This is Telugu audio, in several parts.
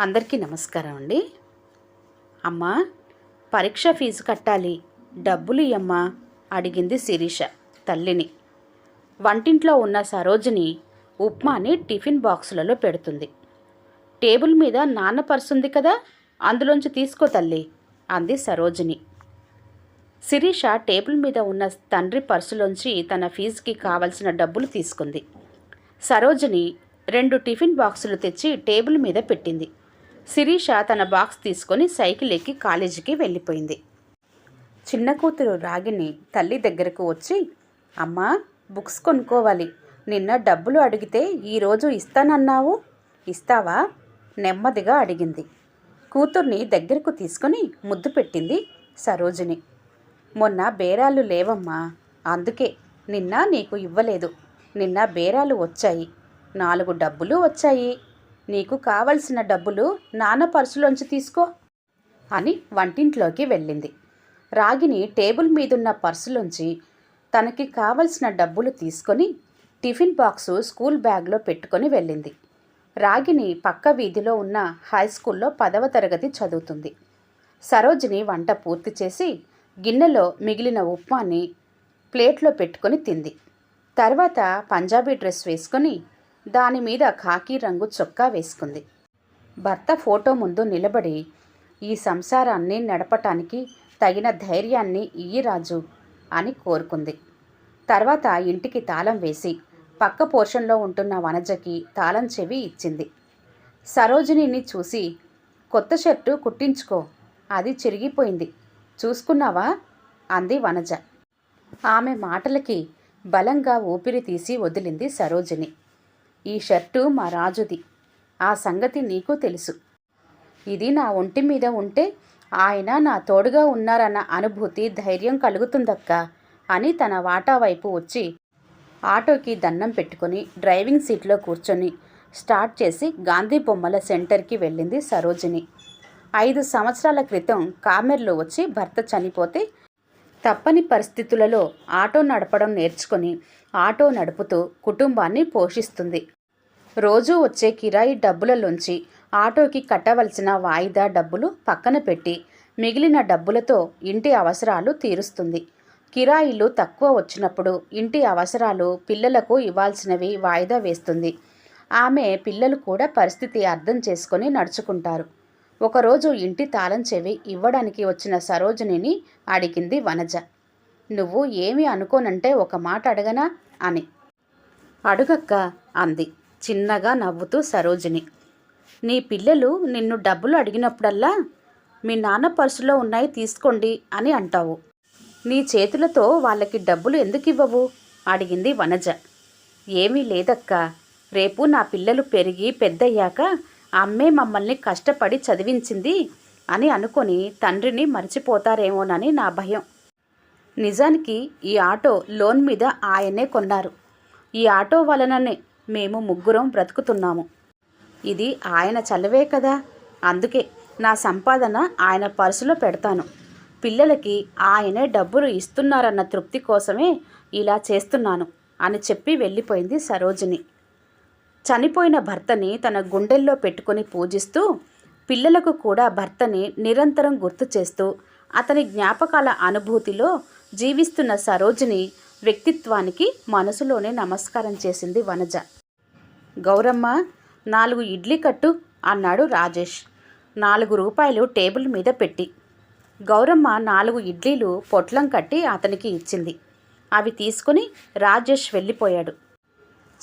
అందరికీ నమస్కారం అండి. అమ్మా పరీక్ష ఫీజు కట్టాలి. డబ్బులు ఇయ్యమ్మా అడిగింది శిరీష తల్లిని. వంటింట్లో ఉన్న సరోజిని ఉప్మాని టిఫిన్ బాక్సులలో పెడుతుంది. టేబుల్ మీద నాన్న పర్సుంది కదా అందులోంచి తీసుకో తల్లి అంది సరోజిని. శిరీష టేబుల్ మీద ఉన్న తండ్రి పర్సులోంచి తన ఫీజుకి కావలసిన డబ్బులు తీసుకుంది. సరోజిని రెండు టిఫిన్ బాక్సులు తెచ్చి టేబుల్ మీద పెట్టింది. శిరీష తన బాక్స్ తీసుకొని సైకిల్ ఎక్కి కాలేజీకి వెళ్ళిపోయింది. చిన్న కూతురు రాగిని తల్లి దగ్గరకు వచ్చి అమ్మా బుక్స్ కొనుక్కోవాలి. నిన్న డబ్బులు అడిగితే ఈరోజు ఇస్తానన్నావు? ఇస్తావా? నెమ్మదిగా అడిగింది. కూతుర్ని దగ్గరకు తీసుకొని ముద్దు పెట్టింది సరోజిని. మొన్న బేరాలు లేవమ్మా. అందుకే నిన్న నీకు ఇవ్వలేదు. నిన్న బేరాలు వచ్చాయి. నాలుగు డబ్బులు వచ్చాయి. నీకు కావలసిన డబ్బులు నాన్న పర్సులోంచి తీసుకో అని వంటింట్లోకి వెళ్ళింది. రాగిని టేబుల్ మీదున్న పర్సులోంచి తనకి కావలసిన డబ్బులు తీసుకొని టిఫిన్ బాక్సు స్కూల్ బ్యాగ్లో పెట్టుకొని వెళ్ళింది. రాగిని పక్క వీధిలో ఉన్న హై స్కూల్లో పదవ తరగతి చదువుతుంది. సరోజిని వంట పూర్తి చేసి గిన్నెలో మిగిలిన ఉప్మాని ప్లేట్లో పెట్టుకొని తింది. తర్వాత పంజాబీ డ్రెస్ వేసుకొని దాని మీద ఖాకీ రంగు చొక్కా వేసుకుంది. భర్త ఫోటో ముందు నిలబడి ఈ సంసారాన్ని నడపటానికి తగిన ధైర్యాన్ని ఇయ్యి రాజు అని కోరుకుంది. తర్వాత ఇంటికి తాళం వేసి పక్క పోర్షన్లో ఉంటున్న వనజకి తాళం చెవి ఇచ్చింది. సరోజినిని చూసి కొత్త షర్టు కుట్టించుకో అది చిరిగిపోయింది. చూసుకున్నావా? అంది వనజ. ఆమె మాటలకి బలంగా ఊపిరి తీసి వదిలింది సరోజిని. ఈ షర్టు మా రాజుది. ఆ సంగతి నీకు తెలుసు. ఇది నా ఒంటి మీద ఉంటే ఆయన నా తోడుగా ఉన్నారన్న అనుభూతి ధైర్యం కలుగుతుందక్క అని తన వాటా వైపు వచ్చి ఆటోకి దండం పెట్టుకొని డ్రైవింగ్ సీట్లో కూర్చొని స్టార్ట్ చేసి గాంధీ బొమ్మల సెంటర్కి వెళ్ళింది సరోజిని. ఐదు సంవత్సరాల క్రితం కామెర్లో వచ్చి భర్త చనిపోతే తప్పని పరిస్థితులలో ఆటో నడపడం నేర్చుకొని ఆటో నడుపుతూ కుటుంబాన్ని పోషిస్తుంది. రోజూ వచ్చే కిరాయి డబ్బులలోంచి ఆటోకి కట్టవలసిన వాయిదా డబ్బులు పక్కన పెట్టి మిగిలిన డబ్బులతో ఇంటి అవసరాలు తీరుస్తుంది. కిరాయిలు తక్కువ వచ్చినప్పుడు ఇంటి అవసరాలు పిల్లలకు ఇవ్వాల్సినవి వాయిదా వేస్తుంది. ఆమె పిల్లలు కూడా పరిస్థితి అర్థం చేసుకొని నడుచుకుంటారు. ఒకరోజు ఇంటి తాళం చెవి ఇవ్వడానికి వచ్చిన సరోజినిని అడిగింది వనజ. నువ్వు ఏమి అనుకోనంటే ఒక మాట అడగనా? అని. అడుగక్క అంది చిన్నగా నవ్వుతూ సరోజిని. నీ పిల్లలు నిన్ను డబ్బులు అడిగినప్పుడల్లా మీ నాన్న పర్సులో ఉన్నాయి తీసుకోండి అని అంటావు. నీ చేతులతో వాళ్ళకి డబ్బులు ఎందుకు ఇవ్వవు? అడిగింది వనజ. ఏమీ లేదక్క. రేపు నా పిల్లలు పెరిగి పెద్దయ్యాక అమ్మే మమ్మల్ని కష్టపడి చదివించింది అని అనుకొని తండ్రిని మర్చిపోతారేమోనని నా భయం. నిజానికి ఈ ఆటో లోన్ మీద ఆయనే కొన్నారు. ఈ ఆటో వలననే మేము ముగ్గురం బ్రతుకుతున్నాము. ఇది ఆయన చలవే కదా? అందుకే నా సంపాదన ఆయన పర్సులో పెడతాను. పిల్లలకి ఆయనే డబ్బులు ఇస్తున్నారన్న తృప్తి కోసమే ఇలా చేస్తున్నాను అని చెప్పి వెళ్ళిపోయింది సరోజిని. చనిపోయిన భర్తని తన గుండెల్లో పెట్టుకొని పూజిస్తూ పిల్లలకు కూడా భర్తని నిరంతరం గుర్తు చేస్తూ అతని జ్ఞాపకాల అనుభూతిలో జీవిస్తున్న సరోజిని వ్యక్తిత్వానికి మనసులోనే నమస్కారం చేసింది వనజ. గౌరమ్మ నాలుగు ఇడ్లీ కట్టు అన్నాడు రాజేష్. నాలుగు రూపాయలు టేబుల్ మీద పెట్టి. గౌరమ్మ నాలుగు ఇడ్లీలు పొట్లం కట్టి అతనికి ఇచ్చింది. అవి తీసుకుని రాజేష్ వెళ్ళిపోయాడు.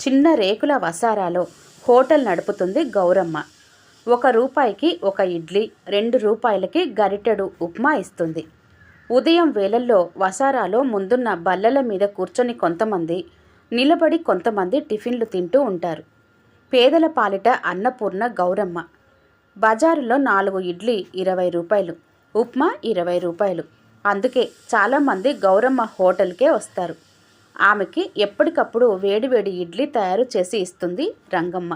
చిన్న రేకుల వసారాలో హోటల్ నడుపుతుంది గౌరమ్మ. ఒక రూపాయికి ఒక ఇడ్లీ రెండు రూపాయలకి గరిటెడు ఉప్మా ఇస్తుంది. ఉదయం వేళల్లో వసారాలో ముందున్న బల్లల మీద కూర్చొని కొంతమంది నిలబడి కొంతమంది టిఫిన్లు తింటూ ఉంటారు. పేదల పాలిట అన్నపూర్ణ గౌరమ్మ. బజారులో నాలుగు ఇడ్లీ ఇరవై రూపాయలు ఉప్మా ఇరవై రూపాయలు. అందుకే చాలామంది గౌరమ్మ హోటల్కే వస్తారు. ఆమెకి ఎప్పటికప్పుడు వేడివేడి ఇడ్లీ తయారు చేసి ఇస్తుంది రంగమ్మ.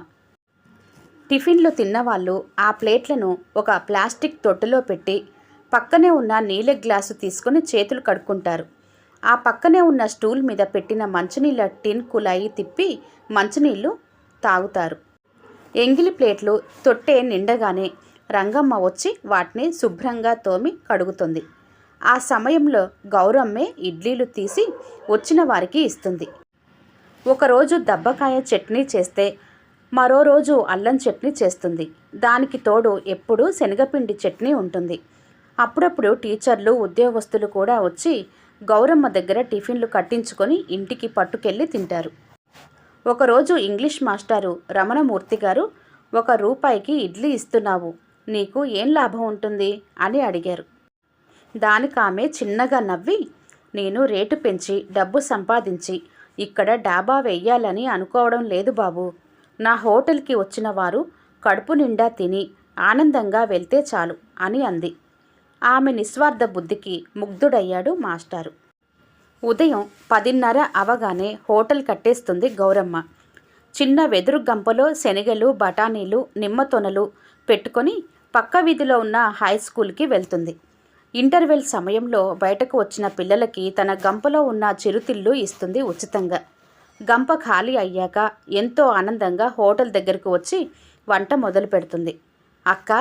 టిఫిన్లు తిన్నవాళ్ళు ఆ ప్లేట్లను ఒక ప్లాస్టిక్ తొట్టులో పెట్టి పక్కనే ఉన్న నీళ్ళ గ్లాసు తీసుకొని చేతులు కడుక్కుంటారు. ఆ పక్కనే ఉన్న స్టూల్ మీద పెట్టిన మంచినీళ్ళ టిన్ కులాయి తిప్పి మంచినీళ్ళు తాగుతారు. ఎంగిలి ప్లేట్లు తొట్టే నిండగానే రంగమ్మ వచ్చి వాటిని శుభ్రంగా తోమి కడుగుతుంది. ఆ సమయంలో గౌరమ్మే ఇడ్లీలు తీసి వచ్చిన వారికి ఇస్తుంది. ఒకరోజు దబ్బకాయ చట్నీ చేస్తే మరో రోజు అల్లం చట్నీ చేస్తుంది. దానికి తోడు ఎప్పుడూ శనగపిండి చట్నీ ఉంటుంది. అప్పుడప్పుడు టీచర్లు ఉద్యోగస్తులు కూడా వచ్చి గౌరమ్మ దగ్గర టిఫిన్లు కట్టించుకొని ఇంటికి పట్టుకెళ్ళి తింటారు. ఒకరోజు ఇంగ్లీష్ మాస్టారు రమణమూర్తి గారు ఒక రూపాయికి ఇడ్లీ ఇస్తున్నావు నీకు ఏం లాభం ఉంటుంది? అని అడిగారు. దానికి ఆమె చిన్నగా నవ్వి నేను రేటు పెంచి డబ్బు సంపాదించి ఇక్కడ డాబా వెయ్యాలని అనుకోవడం లేదు బాబు. నా హోటల్కి వచ్చిన వారు కడుపు నిండా తిని ఆనందంగా వెళ్తే చాలు అని అంది. ఆమె నిస్వార్థ బుద్ధికి ముగ్ధుడయ్యాడు మాస్టారు. ఉదయం పదిన్నర అవగానే హోటల్ కట్టేస్తుంది గౌరమ్మ. చిన్న వెదురు గంపలో శనగలు బఠానీలు నిమ్మతొనలు పెట్టుకొని పక్క వీధిలో ఉన్న హై స్కూల్కి వెళ్తుంది. ఇంటర్వెల్ సమయంలో బయటకు వచ్చిన పిల్లలకి తన గంపలో ఉన్న చిరుతిళ్ళు ఇస్తుంది ఉచితంగా. గంప ఖాళీ అయ్యాక ఎంతో ఆనందంగా హోటల్ దగ్గరకు వచ్చి వంట మొదలు పెడుతుంది అక్క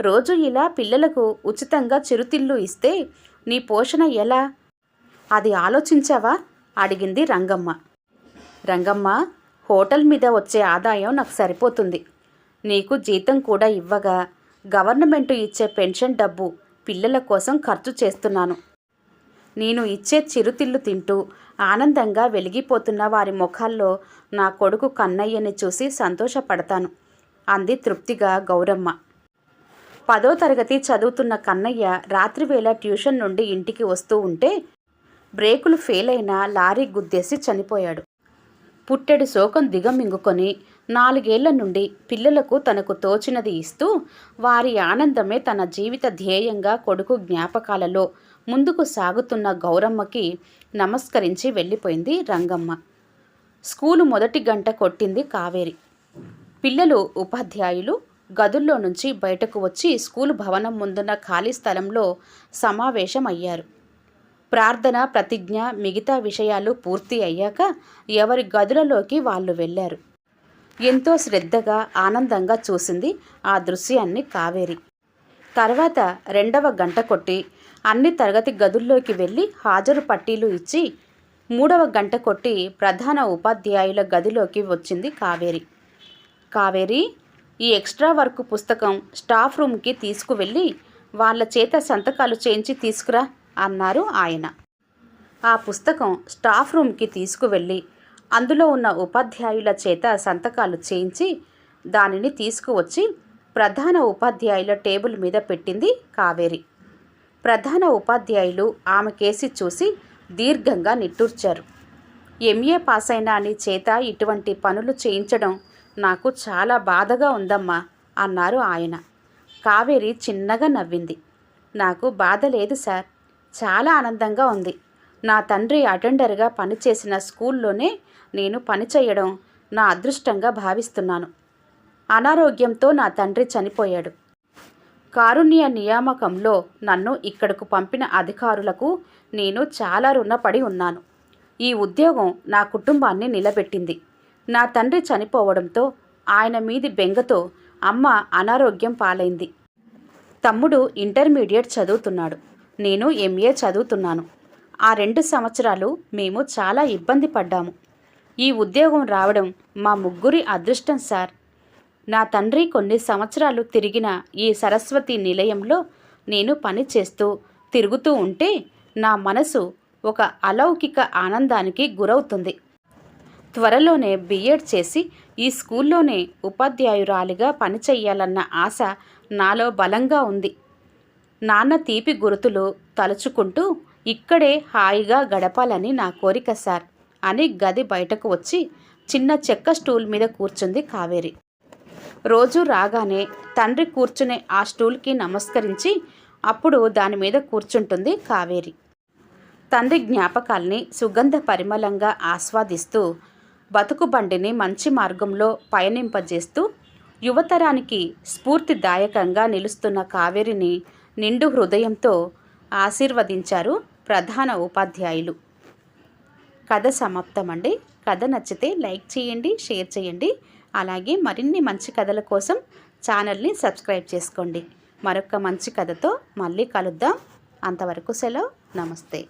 రోజు ఇలా పిల్లలకు ఉచితంగా చిరుతిళ్ళు ఇస్తే నీ పోషణ ఎలా? అది ఆలోచించావా? అడిగింది రంగమ్మ. రంగమ్మ హోటల్ మీద వచ్చే ఆదాయం నాకు సరిపోతుంది. నీకు జీతం కూడా ఇవ్వగా గవర్నమెంట్ ఇచ్చే పెన్షన్ డబ్బు పిల్లల కోసం ఖర్చు చేస్తున్నాను. నేను ఇచ్చే చిరుతిళ్ళు తింటూ ఆనందంగా వెలిగిపోతున్న వారి ముఖాల్లో నా కొడుకు కన్నయ్యని చూసి సంతోషపడతాను అంది తృప్తిగా గౌరమ్మ. పదో తరగతి చదువుతున్న కన్నయ్య రాత్రివేళ ట్యూషన్ నుండి ఇంటికి వస్తూ ఉంటే బ్రేకులు ఫెయిల్ అయిన లారీ గుద్దేసి చనిపోయాడు. పుట్టెడు శోకం దిగమింగుకొని నాలుగేళ్ళ నుండి పిల్లలకు తనకు తోచినది ఇస్తూ వారి ఆనందమే తన జీవిత ధ్యేయంగా కొడుకు జ్ఞాపకాలలో ముందుకు సాగుతున్న గౌరమ్మకి నమస్కరించి వెళ్ళిపోయింది రంగమ్మ. స్కూలు మొదటి గంట కొట్టింది కావేరి. పిల్లలు ఉపాధ్యాయులు గదుల్లో నుంచి బయటకు వచ్చి స్కూలు భవనం ముందున్న ఖాళీ స్థలంలో సమావేశం అయ్యారు ప్రార్థన ప్రతిజ్ఞ మిగతా విషయాలు పూర్తి అయ్యాక ఎవరి గదులలోకి వాళ్ళు వెళ్ళారు. ఎంతో శ్రద్ధగా ఆనందంగా చూసింది ఆ దృశ్యాన్ని కావేరి. తర్వాత రెండవ గంట కొట్టి అన్ని తరగతి గదుల్లోకి వెళ్ళి హాజరు పట్టీలు ఇచ్చి మూడవ గంట కొట్టి ప్రధాన ఉపాధ్యాయుల గదిలోకి వచ్చింది కావేరి. కావేరి ఈ ఎక్స్ట్రా వర్క్ పుస్తకం స్టాఫ్ రూమ్కి తీసుకువెళ్ళి వాళ్ళ చేత సంతకాలు చేయించి తీసుకురా అన్నారు ఆయన. ఆ పుస్తకం స్టాఫ్ రూమ్కి తీసుకువెళ్ళి అందులో ఉన్న ఉపాధ్యాయుల చేత సంతకాలు చేయించి దానిని తీసుకువచ్చి ప్రధాన ఉపాధ్యాయుల టేబుల్ మీద పెట్టింది కావేరి. ప్రధాన ఉపాధ్యాయులు ఆమె కేసి చూసి దీర్ఘంగా నిట్టూర్చారు. ఎంఏ పాస్ అయిన అని చేత ఇటువంటి పనులు చేయించడం నాకు చాలా బాధగా ఉందమ్మా అన్నారు ఆయన. కావేరి చిన్నగా నవ్వింది. నాకు బాధ లేదు సార్. చాలా ఆనందంగా ఉంది. నా తండ్రి అటెండర్గా పనిచేసిన స్కూల్లోనే నేను పనిచేయడం నా అదృష్టంగా భావిస్తున్నాను. అనారోగ్యంతో నా తండ్రి చనిపోయాడు. కారుణ్య నియామకంలో నన్ను ఇక్కడకు పంపిన అధికారులకు నేను చాలా రుణపడి ఉన్నాను. ఈ ఉద్యోగం నా కుటుంబాన్ని నిలబెట్టింది. నా తండ్రి చనిపోవడంతో ఆయన మీది బెంగతో అమ్మ అనారోగ్యం పాలైంది. తమ్ముడు ఇంటర్మీడియట్ చదువుతున్నాడు. నేను ఎంఏ చదువుతున్నాను. ఆ రెండు సంవత్సరాలు మేము చాలా ఇబ్బంది పడ్డాము. ఈ ఉద్యోగం రావడం మా ముగ్గురి అదృష్టం సార్. నా తండ్రి కొన్ని సంవత్సరాలు తిరిగిన ఈ సరస్వతి నిలయంలో నేను పని చేస్తూ తిరుగుతూ ఉంటే నా మనసు ఒక అలౌకిక ఆనందానికి గురవుతుంది. త్వరలోనే బిఎడ్ చేసి ఈ స్కూల్లోనే ఉపాధ్యాయురాలిగా పనిచెయ్యాలన్న ఆశ నాలో బలంగా ఉంది. నాన్న తీపి గుర్తులు తలుచుకుంటూ ఇక్కడే హాయిగా గడపాలని నా కోరిక సార్ అని గది బయటకు వచ్చి చిన్న చెక్క స్టూల్ మీద కూర్చుంది కావేరి. రోజు రాగానే తండ్రి కూర్చునే ఆ స్టూల్కి నమస్కరించి అప్పుడు దాని మీద కూర్చుంటుంది కావేరి. తండ్రి జ్ఞాపకాల్ని సుగంధ పరిమళంగా ఆస్వాదిస్తూ బతుకు బండిని మంచి మార్గంలో పయనింపజేస్తూ యువతరానికి స్ఫూర్తిదాయకంగా నిలుస్తున్న కావేరిని నిండు హృదయంతో ఆశీర్వదించారు ప్రధాన ఉపాధ్యాయులు. కథ సమాప్తమండి. కథ నచ్చితే లైక్ చేయండి షేర్ చేయండి. అలాగే మరిన్ని మంచి కథల కోసం ఛానల్ని సబ్స్క్రైబ్ చేసుకోండి. మరొక మంచి కథతో మళ్ళీ కలుద్దాం. అంతవరకు సెలవు. నమస్తే.